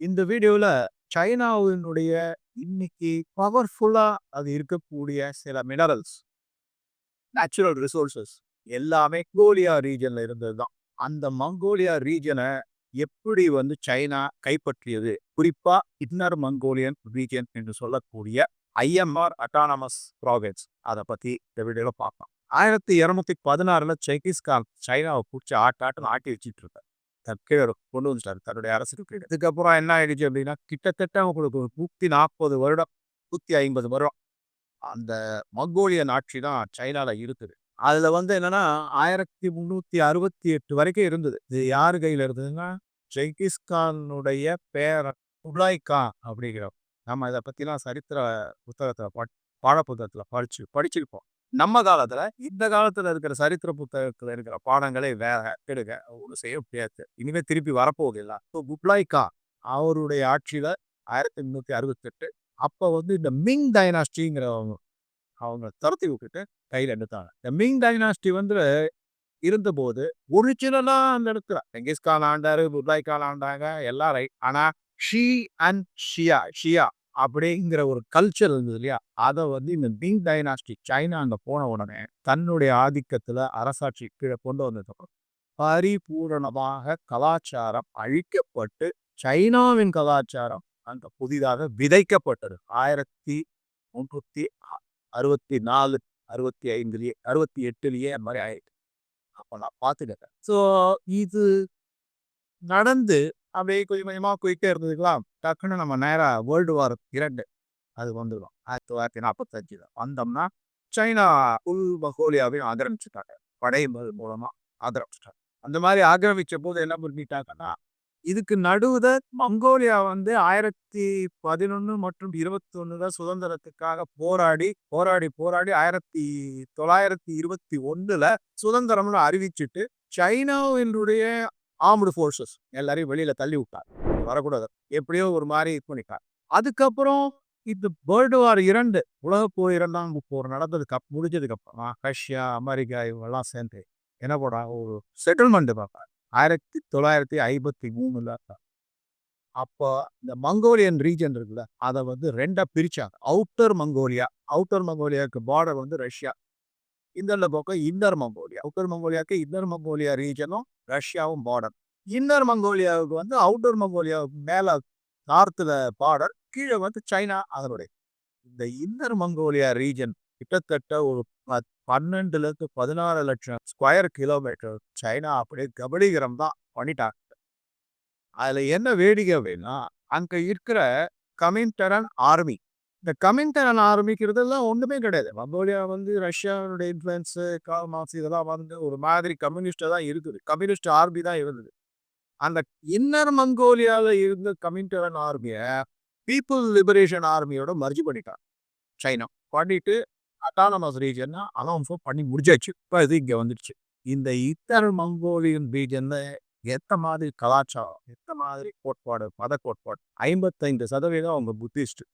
இந்த வீடியோவில் சைனாவினுடைய இன்னைக்கு பவர்ஃபுல்லாக அது இருக்கக்கூடிய சில மினரல்ஸ் நேச்சுரல் ரிசோர்சஸ் எல்லாமே கோலியா ரீஜனில் இருந்தது தான் அந்த மங்கோலியா ரீஜனை எப்படி வந்து சைனா கைப்பற்றியது? குறிப்பாக இன்னர் மங்கோலியன் ரீஜன் என்று சொல்லக்கூடிய ஐஎம்ஆர் அட்டானமஸ் ப்ராவின்ஸ் அதை பற்றி இந்த வீடியோவில் பார்க்கலாம் ஆயிரத்தி இரநூத்தி பதினாறுல செங்கிஸ்கான் சைனாவை பிடிச்சி ஆட்டாட்டம் ஆட்டி வச்சுட்டு இருக்கார். கீழே கொண்டு வந்துட்டார். தன்னுடைய அரசுக்கு கீழே. இதுக்கப்புறம் என்ன ஆயிடுச்சு அப்படின்னா கிட்டத்தட்ட உங்களுக்கு ஒரு நூற்றி நாற்பது வருடம் நூற்றி ஐம்பது வருடம் அந்த மங்கோலியன் ஆட்சி தான் சைனாவில் இருக்குது. அதில் வந்து என்னன்னா ஆயிரத்தி முந்நூற்றி அறுபத்தி எட்டு வரைக்கும் இருந்தது. இது யாரு கையில் இருந்ததுன்னா ஜெங்கிஸ்கானுடைய பேர குப்லாய் அப்படிங்கிறோம் நம்ம இதை பற்றிலாம் சரித்திர புத்தகத்தில் பட் பாட புத்தகத்தில் படிச்சு படிச்சிருப்போம். நம்ம காலத்துல இந்த காலத்துல இருக்கிற சரித்திர புத்தகத்துல இருக்கிற பாடங்களே வேற. கெடுங்க. ஒன்றும் செய்ய முடியாது. இனிமே திருப்பி வரப்போகுதில்ல ஸோ குப்லாய் அவருடைய ஆட்சியில ஆயிரத்தி எண்ணூத்தி அறுபத்தி எட்டு அப்ப வந்து இந்த மிங் டைனாஸ்டிங்கிறவங்க அவங்க துரத்தி விட்டுட்டு கையில எடுத்தாங்க. இந்த மிங் டைனாஸ்டி வந்து இருந்தபோது ஒரிஜினலா அந்த இடத்துல. செங்கிஸ்கான் ஆண்டாரு புப்லாய்கான் ஆண்டாங்க எல்லாம் ரைட் ஆனா ஷி அண்ட் ஷியா ஷியா அப்படிங்கிற ஒரு கல்ச்சர் இருந்தது இல்லையா? அதை வந்து இந்த மிங் டைனாஸ்டி சைனா அங்க போன உடனே தன்னுடைய ஆதிக்கத்துல அரசாட்சி கீழே கொண்டு வந்ததுக்கப்புறம் பரிபூரணமாக கலாச்சாரம் அழிக்கப்பட்டு சைனாவின் கலாச்சாரம் அங்க புதிதாக விதைக்கப்பட்டது. ஆயிரத்தி முன்னூத்தி அறுபத்தி நாலு அறுபத்தி ஐந்துலயே அறுபத்தி எட்டுலயே அந்த மாதிரி ஆயிடுச்சு அப்போ நான் பார்த்துக்கிட்டேன் ஸோ இது நடந்து அப்படியே கொஞ்சம் கொஞ்சமாக குயிக்கே இருந்ததுக்கலாம். டக்குன்னு நம்ம நேராக வேர்ல்டு வார் இரண்டு அது வந்துடும் ஆயிரத்தி தொள்ளாயிரத்தி நாற்பத்தஞ்சு வந்தோம்னா சைனா உள் மகோலியாவையும் ஆக்கிரமிச்சுட்டாங்க. படை மூலமாக ஆக்கிரமிச்சிட்டாங்க. அந்த மாதிரி ஆக்கிரமிச்ச போது என்ன பண்ணிட்டாங்கன்னா இதுக்கு நடுவுத மங்கோலியா வந்து ஆயிரத்தி பதினொன்று மற்றும் இருபத்தி ஒன்று தான் சுதந்திரத்துக்காக போராடி போராடி போராடி ஆயிரத்தி தொள்ளாயிரத்தி இருபத்தி ஒன்றுல சுதந்திரம்னு அறிவிச்சிட்டு சைனாவினுடைய ஆர்ம்டு ஃபோர்ஸஸ் எல்லாரையும் வெளியில் தள்ளி விட்டார். வரக்கூடாது. எப்படியோ ஒரு மாதிரி இது பண்ணிட்டார். அதுக்கப்புறம் இந்த பேர்டு வார் இரண்டு உலக போர் இரண்டாம் போர் நடந்ததுக்கு அப் முடிஞ்சதுக்கு ரஷ்யா அமெரிக்கா இவங்கெல்லாம் சேர்ந்து என்ன போடா ஒரு செட்டில்மெண்ட் பார்ப்பாங்க ஆயிரத்தி தொள்ளாயிரத்தி ஐம்பத்தி மூணுல அப்போ இந்த மங்கோலியன் ரீஜன் இருக்குல்ல அதை வந்து ரெண்டா பிரிச்சாங்க. அவுட்டர் மங்கோலியா அவுட்டர் மங்கோலியாவுக்கு பார்டர் வந்து ரஷ்யா. இந்த பக்கம் இன்னர் மங்கோலியா அவுட்டர் மங்கோலியாவுக்கு இன்னர் மங்கோலியா ரீஜனும் ரஷ்யாவும் பார்டர் இன்னர் மங்கோலியாவுக்கு வந்து அவுட்டர் மங்கோலியாவுக்கு மேல நார்த்தில் பார்டர் கீழே வந்து சைனா அதனுடைய. இந்த இன்னர் மங்கோலியா ரீஜன் கிட்டத்தட்ட ஒரு பன்னெண்டுல இருந்து பதினாறு லட்சம் ஸ்கொயர் கிலோமீட்டர் சைனா அப்படியே கபலீகரம் தான் பண்ணிட்டாங்க. அதுல என்ன வேடிக்கை அப்படின்னா அங்க இருக்கிற கமின்டரன் ஆர்மி இந்த கமின்டரன் ஆரம்பிக்கிறதெல்லாம் ஒன்றுமே கிடையாது. மங்கோலியா வந்து ரஷ்யாவுடைய இன்ஃப்ளூயன்ஸு கால் மார்க்ஸ் இதெல்லாம் வந்து ஒரு மாதிரி கம்யூனிஸ்டாக தான் இருக்குது. கம்யூனிஸ்ட் ஆர்மி தான் இருந்தது. அந்த இன்னர் மங்கோலியாவில் இருந்த கமிண்டரன் ஆர்மியை பீப்புள் லிபரேஷன் ஆர்மியோட மர்ஜி பண்ணிட்டாங்க. சைனா பண்ணிட்டு அட்டானமஸ் ரீஜன்னா அனௌன்ஸோ பண்ணி முடிஞ்சாச்சு இப்போ இது இங்கே வந்துடுச்சு. இந்த இத்தர் மங்கோலியன் ரீஜன்ல எத்த மாதிரி கலாச்சாரம் எத்த மாதிரி கோட்பாடு மத கோட்பாடு? ஐம்பத்தைந்து சதவீதம் அவங்க புத்திஸ்ட்டு.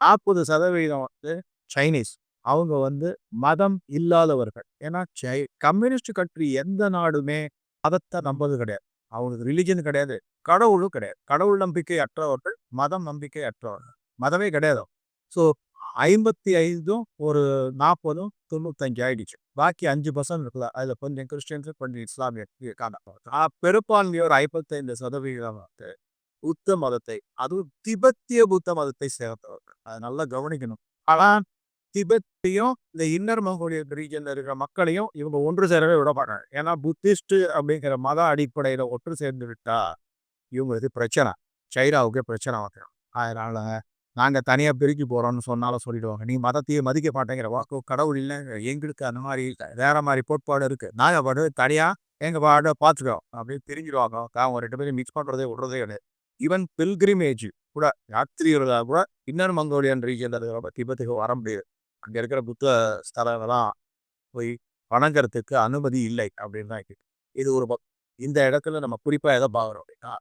நாற்பது சதவீதம் வந்து சைனீஸ். அவங்க வந்து மதம் இல்லாதவர்கள். ஏன்னா சை கம்யூனிஸ்ட் கண்ட்ரி எந்த நாடுமே மதத்தை நம்பது கிடையாது. அவங்களுக்கு ரிலிஜன் கிடையாது. கடவுளும் கிடையாது. கடவுள் நம்பிக்கை அற்றவர்கள் மதம் நம்பிக்கை அற்றவர்கள் மதமே கிடையாது. ஸோ ஐம்பத்தி ஐந்தும் ஒரு நாற்பதும் தொண்ணூத்தஞ்சு ஆயிடுச்சு. பாக்கி அஞ்சு பர்சன்ட் இருக்குல்ல அதில் கொஞ்சம் கிறிஸ்டியன்ஸ் கொஞ்சம் இஸ்லாமிய காணப்படும் பெரும்பான்மையோர் ஐம்பத்தைந்து சதவீதம் வந்து புத்த மதத்தை அதுவும் திபெத்திய புத்த மதத்தை சேர்ந்தவர்கள். அதை நல்லா கவனிக்கணும். ஆனா திபெத்தையும் இந்த இன்னர் மங்கோலிய ரீஜன்ல இருக்கிற மக்களையும் இவங்க ஒன்று சேரவே விட மாட்டாங்க. ஏன்னா புத்திஸ்ட் அப்படிங்கிற மத அடிப்படையில ஒன்று சேர்ந்து விட்டா இவங்களுக்கு பிரச்சனை. சைனாவுக்கே பிரச்சனை வந்துடும் அதனால நாங்க தனியா பிரிக்கி போறோம்னு சொன்னாலும் சொல்லிடுவாங்க. நீ மதத்தையே மதிக்க மாட்டேங்கிற வாக்கு கடவுள் இல்லை எங்களுக்கு அந்த மாதிரி வேற மாதிரி கோட்பாடு இருக்கு. நாங்க பாடு தனியா எங்க பாட பாத்துக்கிறோம் அப்படின்னு பிரிஞ்சிடுவாங்க. அவங்க ரெண்டு பேரும் மிக்ஸ் பண்றதே விடுறதே கிடையாது. ஈவன் பில்கிரிமேஜ் கூட யாத்திரிகர்களாக கூட இன்னர் மங்கோலியன் ரீஜன்ல ரொம்ப திபத்துக்கு வர முடியாது. அங்க இருக்கிற புத்த ஸ்தலங்கள்லாம் போய் வணங்குறதுக்கு அனுமதி இல்லை அப்படின்னு தான் இருக்கு. இது ஒரு இந்த இடத்துல நம்ம குறிப்பாக எதை பார்க்குறோம் அப்படின்னா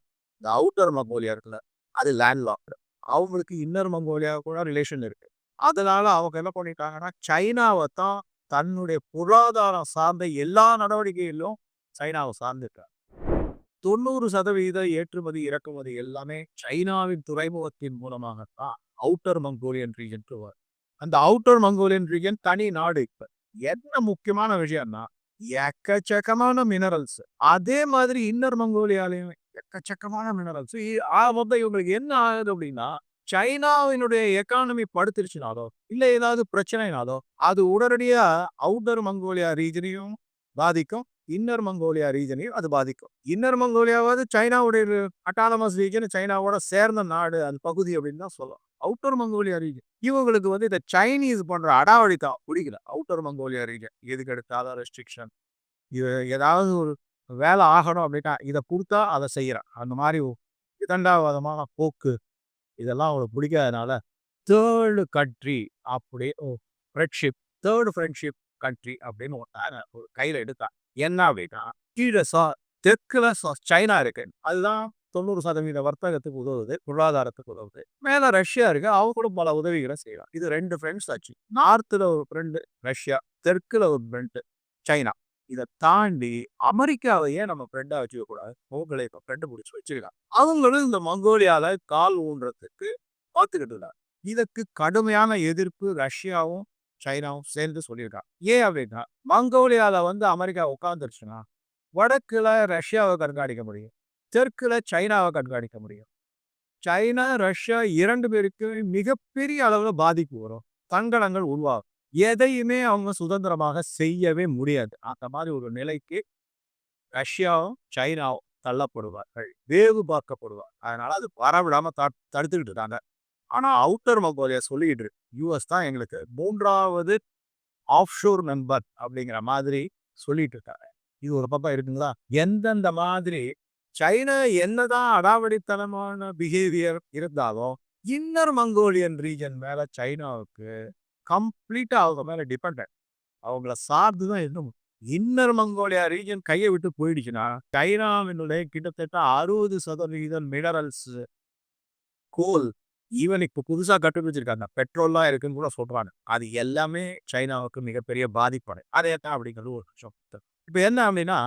இந்த அவுட்டர் மங்கோலியா இருக்குல்ல அது லேண்ட் லாக்டு அவங்களுக்கு இன்னர் மங்கோலியா கூட ரிலேஷன் இருக்கு. அதனால அவங்க என்ன பண்ணிட்டாங்கன்னா சைனாவை தான் தன்னுடைய பொருளாதாரம் சார்ந்த எல்லா நடவடிக்கைகளிலும் சைனாவை சார்ந்துட்டாங்க தொண்ணூறு சதவீத ஏற்றுமதி இறக்குமதி எல்லாமே சைனாவின் துறைமுகத்தின் மூலமாகத்தான் அவுட்டர் மங்கோலியன் ரீஜன் அந்த அவுட்டர் மங்கோலியன் ரீஜன் தனி நாடு இப்ப. என்ன முக்கியமான விஷயம்னா எக்கச்சக்கமான மினரல்ஸ் அதே மாதிரி இன்னர் மங்கோலியாலையும் எக்கச்சக்கமான மினரல்ஸ் மொத்தம் இவங்களுக்கு என்ன ஆகுது அப்படின்னா சைனாவினுடைய எக்கானமி படுத்துருச்சுனாலோ இல்ல ஏதாவது பிரச்சனைனாலோ அது உடனடியா அவுட்டர் மங்கோலியா ரீஜனையும் பாதிக்கும். இன்னர் மங்கோலியா ரீஜனையும் அது பாதிக்கும். இன்னர் மங்கோலியாவது சைனாவுடைய அட்டானமஸ் ரீஜன் சைனாவோட சேர்ந்த நாடு அந்த பகுதி அப்படின்னு தான் சொல்லலாம். அவுட்டர் மங்கோலியா ரீஜன் இவங்களுக்கு வந்து இந்த சைனீஸ் போன்ற அடாவடி தான் பிடிக்கல. அவுட்டர் மங்கோலியா ரீஜன் எதுக்கு எடுத்தாலும் ரெஸ்ட்ரிக்ஷன் இது ஏதாவது ஒரு வேலை ஆகணும் அப்படின்னா இதை கொடுத்தா அதை செய்கிறான் அந்த மாதிரி இதண்டாவாதமான போக்கு இதெல்லாம் அவங்களுக்கு பிடிக்காதனால தேர்டு கண்ட்ரி அப்படி oh friendship third friendship country அப்படின்னு ஒரு ஒரு கையில் எடுத்தான். என்ன அப்படின்னா கீழே சா தெற்குல சைனா இருக்கு. அதுதான் தொண்ணூறு சதவீத வர்த்தகத்துக்கு உதவுது பொருளாதாரத்துக்கு உதவுது. மேலே ரஷ்யா இருக்கு அவங்க கூட பல உதவிகளை செய்யலாம் இது ரெண்டு ஃப்ரெண்ட்ஸ் ஆச்சு. நார்த்தில் ஒரு ஃப்ரெண்டு ரஷ்யா தெற்குல ஒரு ஃப்ரெண்டு சைனா. இதை தாண்டி அமெரிக்காவையே நம்ம ஃப்ரெண்டா வச்சுக்க கூடாது அவங்களை இப்போ ஃப்ரெண்டு பிடிச்சி வச்சுக்கலாம் அவங்களும் இந்த மங்கோலியால கால் ஊன்றதுக்கு பார்த்துக்கிட்டு இதற்கு கடுமையான எதிர்ப்பு ரஷ்யாவும் சைனாவும் சேர்ந்து சொல்லியிருக்கா. ஏன் அப்படின்னா மங்கோலியால வந்து அமெரிக்கா உட்காந்துருச்சுன்னா வடக்கில் ரஷ்யாவை கண்காணிக்க முடியும். தெற்குல சைனாவை கண்காணிக்க முடியும். சைனா ரஷ்யா இரண்டு பேருக்கு மிகப்பெரிய அளவுல பாதிப்பு வரும். தங்கடங்கள் உருவாகும். எதையுமே அவங்க சுதந்திரமாக செய்யவே முடியாது. அந்த மாதிரி ஒரு நிலைக்கு ரஷ்யாவும் சைனாவும் தள்ளப்படுவார்கள். வேவு பார்க்கப்படுவார் அதனால அது வரவிடாம தடுத்துக்கிட்டு இருக்காங்க. ஆனா அவுட்டர் மங்கோலியா சொல்லிட்டு யூஎஸ் தான் எங்களுக்கு. மூன்றாவது ஆஃப்ஷோர் நண்பர் அப்படிங்கிற மாதிரி சொல்லிட்டு இருக்காங்க. இது ஒரு பக்கம் இருக்குங்களா? எந்தெந்த மாதிரி சைனா என்னதான் அடாவடித்தனமான பிஹேவியர் இருந்தாலும் இன்னர் மங்கோலியன் ரீஜன் மேல சைனாவுக்கு கம்ப்ளீட்டா அவங்க மேல டிபெண்ட் அவங்கள சார்ந்து தான் இருந்தும் இன்னர் மங்கோலியா ரீஜன் கையை விட்டு போயிடுச்சுன்னா சைனாவினுடைய கிட்டத்தட்ட அறுபது சதவீதம் மினரல்ஸ் கோல் ஈவன் இப்போ புதுசா கண்டுபிடிச்சிருக்காங்க. பெட்ரோல்லாம் இருக்குன்னு கூட சொல்கிறாங்க அது எல்லாமே சைனாவுக்கு மிகப்பெரிய பாதிப்படை. அதே தான் அப்படிங்கிறது ஒரு விஷயம். இப்போ என்ன அப்படின்னா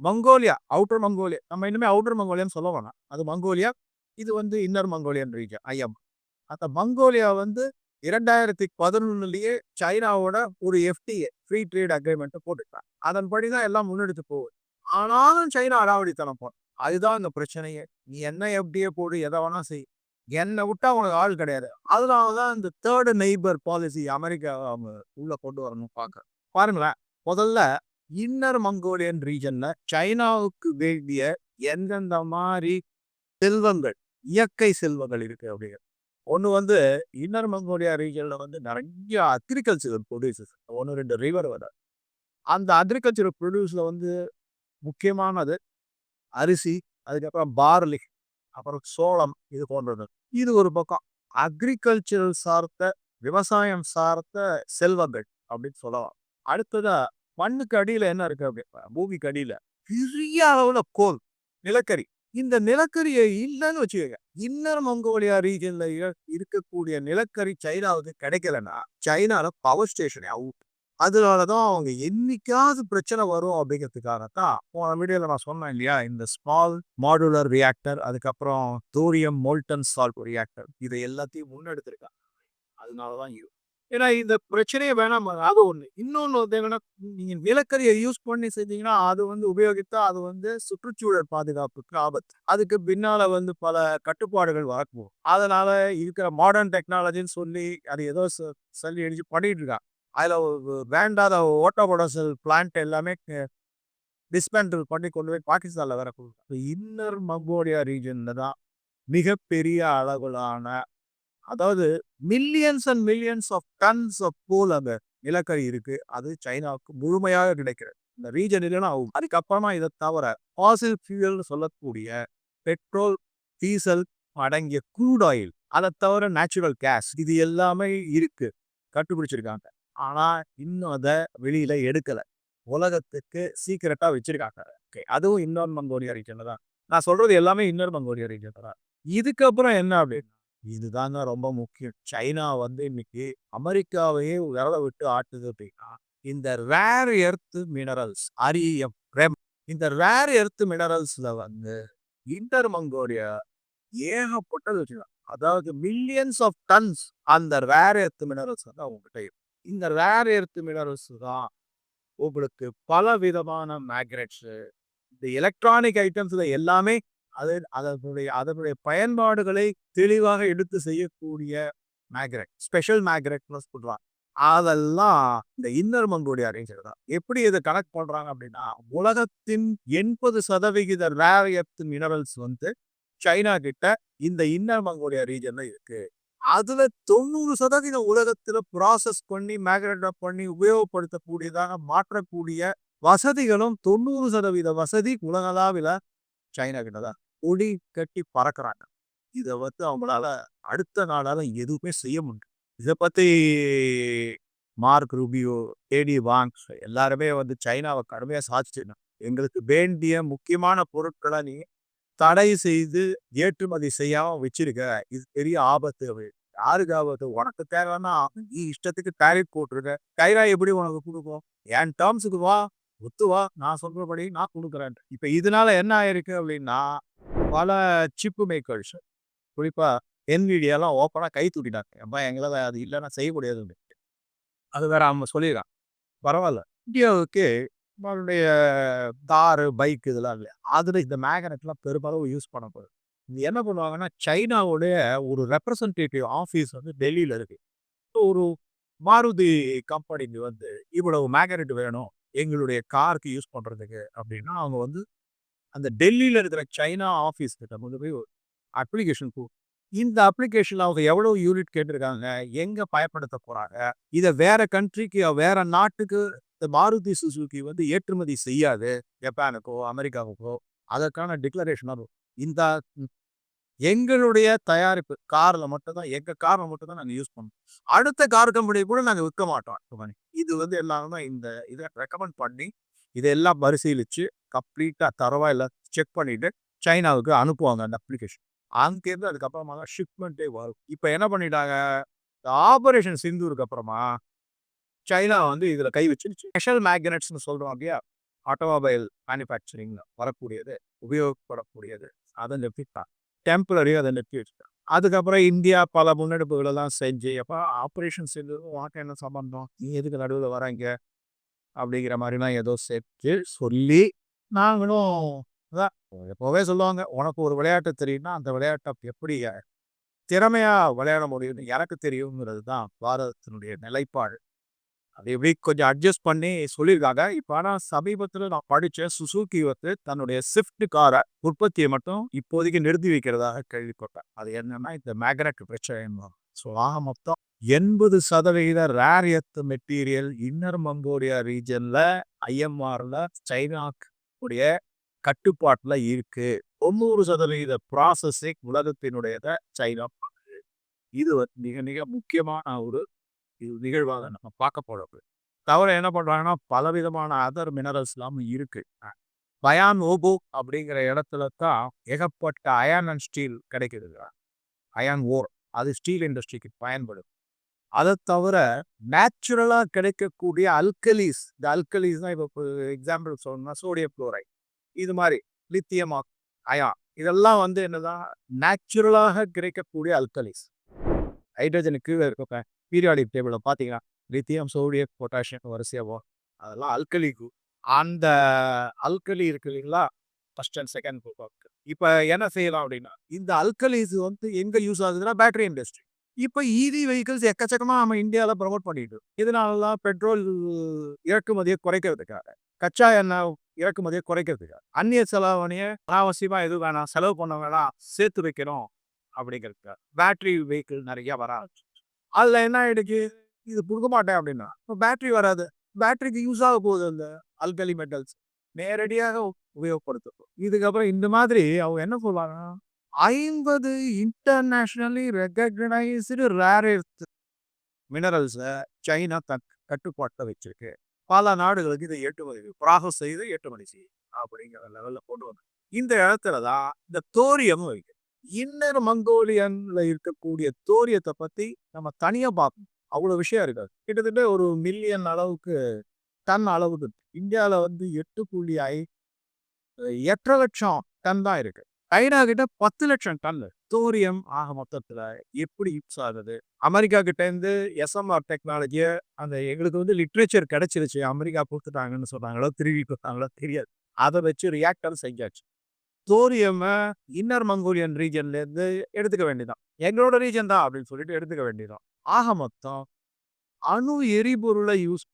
மங்கோலியா அவுட்டர் மங்கோலியா நம்ம இனிமே அவுட்டர் மங்கோலியான்னு சொல்ல வேணாம். அது மங்கோலியா இது வந்து இன்னர் மங்கோலியன் ரீஜன் ஐஎம் அந்த மங்கோலியா வந்து இரண்டாயிரத்தி பதினொன்னுலயே சைனாவோட ஒரு எஃப்டிஏ ஃப்ரீ ட்ரேட் அக்ரிமெண்ட்டை போட்டுட்டாங்க அதன்படி தான் எல்லாம் முன்னெடுத்து போகுது. ஆனாலும் சைனா அடாவடித்தனம் போகும் அதுதான் இந்த பிரச்சனையே. நீ என்ன எஃப்டிஏ போடு எதை வேணா செய். என்னை விட்டா உனக்கு ஆள் கிடையாது. அதனால தான் இந்த தேர்டு நெய்பர் பாலிசி அமெரிக்கா அவங்க உள்ள கொண்டு வரணும் பார்க்க பாருங்களேன் முதல்ல இன்னர் மங்கோலியன் ரீஜன்ல சைனாவுக்கு வேண்டிய எந்தெந்த மாதிரி செல்வங்கள் இயற்கை செல்வங்கள் இருக்கு அப்படிங்கிறது ஒன்று வந்து இன்னர் மங்கோலியா ரீஜனில் வந்து நிறைய அக்ரிகல்ச்சர் ப்ரொடியூசர்ஸ் ஒன்று ரெண்டு ரிவர் வர. அந்த அக்ரிகல்ச்சர் ப்ரொடியூஸில் வந்து முக்கியமானது அரிசி அதுக்கப்புறம் பார்லி அப்புறம் சோளம் இது போன்றது. இது ஒரு பக்கம். அக்ரிகல்ச்சரல் சார்ந்த விவசாயம் சார்ந்த செல்வங்கள் அப்படின்னு சொல்லலாம். அடுத்ததா மண்ணுக்கு அடியில என்ன இருக்கு அப்படி பூமிக்கு அடியில பெரிய அளவுல கோல் நிலக்கரி. இந்த நிலக்கரியை இல்லைன்னு வச்சுக்கோங்க. இன்னர் மங்கோலியா ரீஜன்ல இருக்கக்கூடிய நிலக்கரி சைனாவுக்கு கிடைக்கலன்னா சைனால பவர் ஸ்டேஷன் அவுட் அதனாலதான் அவங்க என்னைக்காவது பிரச்சனை வரும் அப்படிங்கிறதுக்காகத்தான் போன வீடியோல நான் சொன்னேன் இல்லையா? இந்த ஸ்மால் மாடுலர் ரியாக்டர் அதுக்கப்புறம் தூரியம் மோல்டன் சால்ட் ரியாக்டர் இதை எல்லாத்தையும் முன்னெடுத்திருக்காங்க. அதனாலதான் இது. ஏன்னா இந்த பிரச்சனையே வேணாம். அது ஒண்ணு. இன்னொன்னு வந்து என்னன்னா நீங்க நிலக்கரியை யூஸ் பண்ணி செஞ்சீங்கன்னா அது வந்து உபயோகித்தா அது வந்து சுற்றுச்சூழல் பாதுகாப்புக்கு ஆபத்து. அதுக்கு பின்னால வந்து பல கட்டுப்பாடுகள் வரக்கும் அதனால இருக்கிற மாடர்ன் டெக்னாலஜின்னு சொல்லி அது ஏதோ சொல்லி எழுதி பண்ணிட்டு இருக்காங்க. அதில் வேண்டாத ஓட்டோபொடசல் பிளான்ட் எல்லாமே டிஸ்பேண்டில் பண்ணி கொண்டு போய் பாகிஸ்தானில் வேற கொடுக்கும் இன்னர் மங்கோலியா ரீஜனில் தான் மிகப்பெரிய அளவிலான அதாவது millions and millions of tons of coal அங்கே நிலக்கரி இருக்கு. அது சைனாவுக்கு முழுமையாக கிடைக்கிறது. இந்த ரீஜன் இல்லைன்னா அதுக்கப்புறமா இதை தவிர ஃபாசில் ஃபியூயல்னு சொல்லக்கூடிய பெட்ரோல் டீசல் அடங்கிய க்ரூட் ஆயில் அதை தவிர நேச்சுரல் கேஸ் இது எல்லாமே இருக்கு. கண்டுபிடிச்சிருக்காங்க. ஆனா இன்னும் அதை வெளியில எடுக்கல. உலகத்துக்கு சீக்கிரட்டா வச்சிருக்காங்க. ஓகே அதுவும் இன்னொரு மங்கோலியா ரீஜன்ல தான். நான் சொல்றது எல்லாமே இன்னொரு மங்கோலியா ரீஜன் தான். இதுக்கப்புறம் என்ன அப்படின்னா இதுதாங்க ரொம்ப முக்கியம். சைனா வந்து இன்னைக்கு அமெரிக்காவையே விரல விட்டு ஆட்டுது அப்படின்னா இந்த ரேர் எர்த் மினரல்ஸ் அரியம் இந்த ரேர் எர்த் மினரல்ஸ்ல வந்து இன்டர் மங்கோலியா ஏகப்பட்டது வச்சுக்கலாம் அதாவது மில்லியன்ஸ் ஆஃப் டன்ஸ் அந்த ரேர் எர்த் மினரல்ஸ் வந்து அவங்ககிட்ட இருக்கும் இந்த ரேர் எர்த் மினரல்ஸ் தான் உங்களுக்கு பல விதமான மேக்னெட்ஸு இந்த எலக்ட்ரானிக் ஐட்டம்ஸில் எல்லாமே அது அதனுடைய அதனுடைய பயன்பாடுகளை தெளிவாக எடுத்து செய்யக்கூடிய மேக்னெட் ஸ்பெஷல் மேக்னெட்னு சொல்கிறாங்க அதெல்லாம் இந்த இன்னர் மங்கோலியா ரேஞ்சர் தான். எப்படி இதை கனெக்ட் பண்ணுறாங்க அப்படின்னா உலகத்தின் எண்பது சதவிகித ரேர் எர்த் மினரல்ஸ் வந்து சைனா கிட்ட இந்த இன்னர் மங்கோலியா ரீஜன்ல இருக்குது அதுல தொண்ணூறு சதவீதம் உலகத்துல ப்ராசஸ் பண்ணி மேக்னெட் பண்ணி உபயோகப்படுத்தக்கூடியதாக மாற்றக்கூடிய வசதிகளும் தொண்ணூறு சதவீத வசதி உலகளாவில சைனா கிட்டதான் ஒடி கொடி கட்டி பறக்குறாங்க. இதை வந்து அவங்களால அடுத்த நாளால எதுவுமே செய்ய முடியும் இதை பத்தி மார்க் ரூபியோ ஏடி வாங்ஸ் எல்லாருமே வந்து சைனாவை கடுமையா சாதிச்சிடணும் எங்களுக்கு வேண்டிய முக்கியமான பொருட்களை நீ தடை செய்து ஏற்றுமதி செய்யாம வச்சிருக்க. இது பெரிய ஆபத்து அப்படின்னு யாருக்கு ஆபத்து? உனக்கு தேவைன்னா நீ இஷ்டத்துக்கு டேரிஃப் போட்டிருக்க. கைரா எப்படி உனக்கு கொடுக்கும்? என் டேர்ம்ஸுக்கு வா ஒத்து வா. நான் சொல்றபடி நான் கொடுக்குறேன் இப்ப இதனால என்ன ஆயிருக்கு அப்படின்னா பல சிப்பு மேக்கர்ஸ் குறிப்பா என்விடியெல்லாம் ஓப்பனா கை தூட்டிட்டாங்க அப்பா எங்களால் அது இல்லைன்னா செய்ய முடியாது அது வேற அவங்க சொல்லிடுறான் பரவாயில்ல. இந்தியாவுக்கு நம்மளுடைய காரு பைக் இதெல்லாம் இல்லையா? அதில் இந்த மேக்னெட்லாம் பெரும்பாலும் யூஸ் பண்ணப்படுது இது என்ன பண்ணுவாங்கன்னா சைனாவுடைய ஒரு ரெப்ரசன்டேட்டிவ் ஆஃபீஸ் வந்து டெல்லியில் இருக்கு. ஒரு மாருதி கம்பெனிக்கு வந்து இவ்வளவு மேக்னெட் வேணும் எங்களுடைய காருக்கு யூஸ் பண்ணுறதுக்கு அப்படின்னா அவங்க வந்து அந்த டெல்லியில் இருக்கிற சைனா ஆஃபீஸ் கிட்ட கொண்டு போய் அப்ளிகேஷன் இந்த அப்ளிகேஷன்ல அவங்க எவ்வளவு யூனிட் கேட்டிருக்காங்க? எங்க பயன்படுத்த போறாங்க? இதை வேற கண்ட்ரிக்கு வேற நாட்டுக்கு இந்த மாருதி சுசுகி வந்து ஏற்றுமதி செய்யாது. ஜப்பானுக்கோ அமெரிக்காவுக்கோ. அதற்கான டிக்ளரேஷன் இந்த எங்களுடைய தயாரிப்பு காரில் மட்டும்தான் எங்கள் காரில் மட்டும்தான் நாங்கள் யூஸ் பண்ணுவோம் அடுத்த கார் கம்பெனியை கூட நாங்கள் விற்க மாட்டோம் இது வந்து எல்லாரும் தான் இந்த இதை ரெக்கமெண்ட் பண்ணி இதெல்லாம் பரிசீலித்து கம்ப்ளீட்டாக தரவா எல்லாம் செக் பண்ணிவிட்டு சைனாவுக்கு அனுப்புவாங்க அந்த அப்ளிகேஷன் அங்கேருந்து அதுக்கப்புறமா தான் ஷிப்மெண்ட்டே வரும். இப்போ என்ன பண்ணிட்டாங்க? ஆபரேஷன் சிந்தூருக்கு அப்புறமா சைனா வந்து இதில் கை வச்சிருச்சு. ஸ்பெஷல் மேக்னெட்ஸ்னு சொல்கிறோம் அப்படியா ஆட்டோமொபைல் மேனுஃபேக்சரிங் வரக்கூடியது உபயோகப்படக்கூடியது. அதை நிறுத்திட்டான் டெம்பரரியும் அதை நிறுத்தி வச்சுட்டான் அதுக்கப்புறம் இந்தியா பல முன்னெடுப்புகளெல்லாம் செஞ்சு அப்போ ஆப்ரேஷன் செஞ்சு வாக்க என்ன சம்பந்தம்? நீ எதுக்கு நடுவில் வராங்க? அப்படிங்கிற மாதிரிலாம் ஏதோ செஞ்சு சொல்லி நாங்களும் அதான் எப்போவே சொல்லுவாங்க உனக்கு ஒரு விளையாட்டு தெரியும்னா அந்த விளையாட்டை எப்படி திறமையாக விளையாட முடியும்னு எனக்கு தெரியுங்கிறது தான் பாரதத்தினுடைய நிலைப்பாடு. அதை எப்படி கொஞ்சம் அட்ஜஸ்ட் பண்ணி சொல்லியிருக்காங்க. இப்போ ஆனால் சமீபத்தில் நான் படித்த சுசுகி வந்து தன்னுடைய ஸ்விஃப்ட் காரை உற்பத்தியை மட்டும் இப்போதைக்கு நிறுத்தி வைக்கிறதாக கேள்விப்பட்டேன். அது என்னன்னா இந்த மேக்னெட் பிரச்சனை ஸோ ஆக மொத்தம் எண்பது சதவிகித rare earth material inner Mongolia ரீஜனில் ஐஎம்ஆரில் சைனாக்குடைய கட்டுப்பாட்டில் இருக்கு. தொண்ணூறு சதவீத ப்ராசஸிங் உலகத்தினுடையத சைனா பண்ணுது இது வந்து மிக மிக முக்கியமான ஒரு இது நிகழ்வாக நம்ம பார்க்க போறது தவிர என்ன பண்ணுறாங்கன்னா பலவிதமான அதர் மினரல்ஸ்லாம் இருக்குது இருக்கு. பயான் ஓபோ அப்படிங்கிற இடத்துல தான் ஏகப்பட்ட அயான் அண்ட் ஸ்டீல் கிடைக்குது. அயான் ஓர் அது ஸ்டீல் இண்டஸ்ட்ரிக்கு பயன்படும். அதை தவிர நேச்சுரலாக கிடைக்கக்கூடிய அல்கலீஸ் இந்த அல்கலீஸ் தான் இப்போ எக்ஸாம்பிள் சொல்லணும்னா சோடியம் குளோரைட் இது மாதிரி லித்தியம் அயா இதெல்லாம் வந்து என்னதான் நேச்சுரலாக கிடைக்கக்கூடிய அல்கலிஸ் ஹைட்ரஜனுக்கு இருக்க பீரியாடிக் டேபிளில் பார்த்தீங்கன்னா லித்தியம் சோடியம் பொட்டாசியம் வரிசையாவோ அதெல்லாம் அல்கலி அந்த அல்கலி இருக்கு இல்லைங்களா? ஃபர்ஸ்ட் அண்ட் செகண்ட் குரூப் இப்போ என்ன செய்யலாம் அப்படின்னா இந்த அல்கலிஸ் வந்து எங்கே யூஸ் ஆகுதுன்னா பேட்டரி இண்டஸ்ட்ரி இப்போ இவி வெஹிக்கிள்ஸ் எக்கச்சக்கமாக நம்ம இந்தியாவில் ப்ரொமோட் பண்ணிட்டு தான் பெட்ரோல் இறக்குமதியை குறைக்கிறதுக்காக. கச்சா எண்ணெய் இறக்குமதியை குறைக்கிறதுக்கு. அந்நிய செலவணியை அனாவசியமாக எதுவும் வேணாம். செலவு பண்ண வேணாம் சேர்த்து வைக்கணும் அப்படிங்கிறதுக்கு. பேட்டரி வெஹிக்கிள் நிறைய வராது அதில் என்ன ஆகிடுச்சு இது கொடுக்க மாட்டேன் அப்படின்னா இப்போ பேட்டரி வராது. பேட்டரிக்கு யூஸ் ஆக போகுது அந்த அல்கலி மெட்டல்ஸ் நேரடியாக உபயோகப்படுத்தும் இதுக்கப்புறம் இந்த மாதிரி அவங்க என்ன சொல்லுவாங்கன்னா ஐம்பது இன்டர்நேஷ்னலி ரெக்கக்னைஸ்டு ரேர் மினரல்ஸை சைனா தன் கட்டுப்பாட்டை வச்சிருக்கு. பல நாடுகளுக்கு இதை ஏற்றுமதி ப்ராசஸ் செய்து ஏற்றுமதி செய்யும் அப்படிங்கிற லெவலில் கொண்டு வந்து இந்த இடத்துல தான் இந்த தோரியமும் இருக்கு. இன்னொரு மங்கோலியன்ல இருக்கக்கூடிய தோரியத்தை பத்தி நம்ம தனியா பார்க்கணும். அவ்வளவு விஷயம் இருக்காது. கிட்டத்தட்ட ஒரு மில்லியன் அளவுக்கு டன் அளவுக்கு இந்தியாவில் வந்து எட்டு புள்ளி ஐ எட்டரை லட்சம் டன் தான் இருக்கு. சைனா கிட்ட பத்து லட்சம் டன் தோரியம் ஆக மொத்தத்துல எப்படி யூஸ் ஆகுது? அமெரிக்கா கிட்ட இருந்து எஸ்எம்ஆர் டெக்னாலஜியை அந்த எங்களுக்கு வந்து லிட்ரேச்சர் கிடைச்சிருச்சு. அமெரிக்கா கொடுத்துட்டாங்கன்னு சொன்னாங்களோ திருவி கொடுத்தாங்களோ தெரியாது. அதை வச்சு ரியாக்டர் செஞ்சாச்சு. தோரியமை இன்னர் மங்கோலியன் ரீஜன்ல இருந்து எடுத்துக்க வேண்டியதான் எங்களோட ரீஜன் தான் அப்படின்னு சொல்லிட்டு எடுத்துக்க வேண்டியதான் ஆக மொத்தம் அணு எரிபொருளை யூஸ்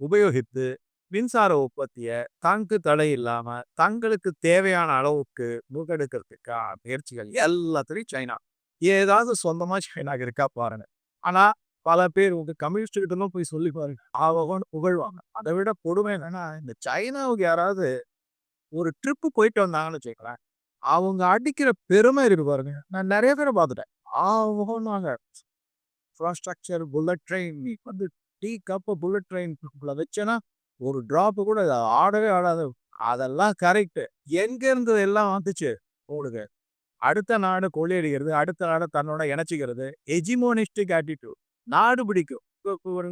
உபயோகித்து மின்சார உற்பத்தியை தங்கு தடை இல்லாம தங்களுக்கு தேவையான அளவுக்கு முகெடுக்கிறதுக்கா முயற்சிகள் எல்லாத்துலையும் சைனா. ஏதாவது சொந்தமா சைனா இருக்கா பாருங்க. ஆனா பல பேர் உங்க கம்யூனிஸ்ட் கிட்ட போய் சொல்லி பாருங்க. அவங்க புகழ்வாங்க. அதை விட கொடுமை என்னன்னா இந்த சைனாவுக்கு யாராவது ஒரு ட்ரிப்பு போயிட்டு வந்தாங்கன்னு வச்சுக்கலாம் அவங்க அடிக்கிற பெருமை இருக்கு பாருங்க. நான் நிறைய பேரை பார்த்துட்டேன். அவங்க இன்ஃப்ராஸ்ட்ரக்சர் புல்லட் ட்ரெயின் நீ வந்து டீ கப்பை புல்லட் ட்ரெயின் வச்சேன்னா ஒரு ட்ராப்பு கூட ஆடவே ஆடாது. அதெல்லாம் கரெக்டு எங்கேருந்து எல்லாம் வந்துச்சு உங்களுக்கு? அடுத்த நாடு கொள்ளையடிக்கிறது அடுத்த நாடு தன்னோட இணைச்சிக்கிறது. எஜிமோனிஸ்டிக் ஆட்டிடியூட் நாடு பிடிக்கும். இப்ப- ஒரு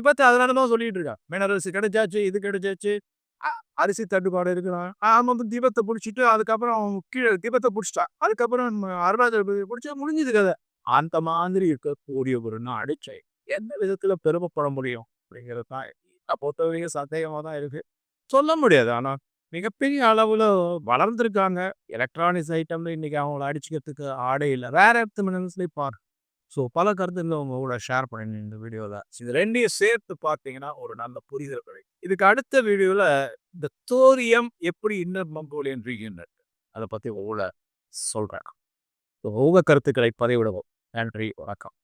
அதனால தான் சொல்லிட்டு இருக்கான் மினரல்ஸ் கிடைச்சாச்சு இது கிடைச்சாச்சு. அரிசி தட்டுப்பாடு இருக்கிறான் அவன் வந்து திபத்தை பிடிச்சிட்டு அதுக்கப்புறம் அவன் கீழே திபத்தை பிடிச்சிட்டான். அதுக்கப்புறம் அருணாச்சல பிரதேச பிடிச்சா முடிஞ்சது கதை. அந்த மாதிரி இருக்கக்கூடிய ஒரு நாடு செய் எந்த விதத்துல பெருமைப்பட முடியும் அப்படிங்கிறது தான் பொறுத்த வரைக்கும் தான் இருக்கு. சொல்ல முடியாது. ஆனா மிகப்பெரிய அளவுல வளர்ந்துருக்காங்க. எலக்ட்ரானிக்ஸ் ஐட்டம்ல இன்னைக்கு அவங்கள அடிச்சுக்கிறதுக்கு ஆடே இல்லை. வேற இடத்து மினல்ஸ்லேயும் பாரு. ஸோ பல கருத்துக்களை உங்க கூட ஷேர் பண்ணி இந்த வீடியோவில் இது ரெண்டையும் சேர்த்து பார்த்தீங்கன்னா ஒரு நல்ல புரிதல் கிடைக்கும். இதுக்கு அடுத்த வீடியோவில் இந்த தோரியம் எப்படி இன்னர் மங்கோலியன் ரீஜன் அதை பற்றி உங்களை சொல்கிறேன் உங்க கருத்துக்களை பதிவிடவும். நன்றி. வணக்கம்.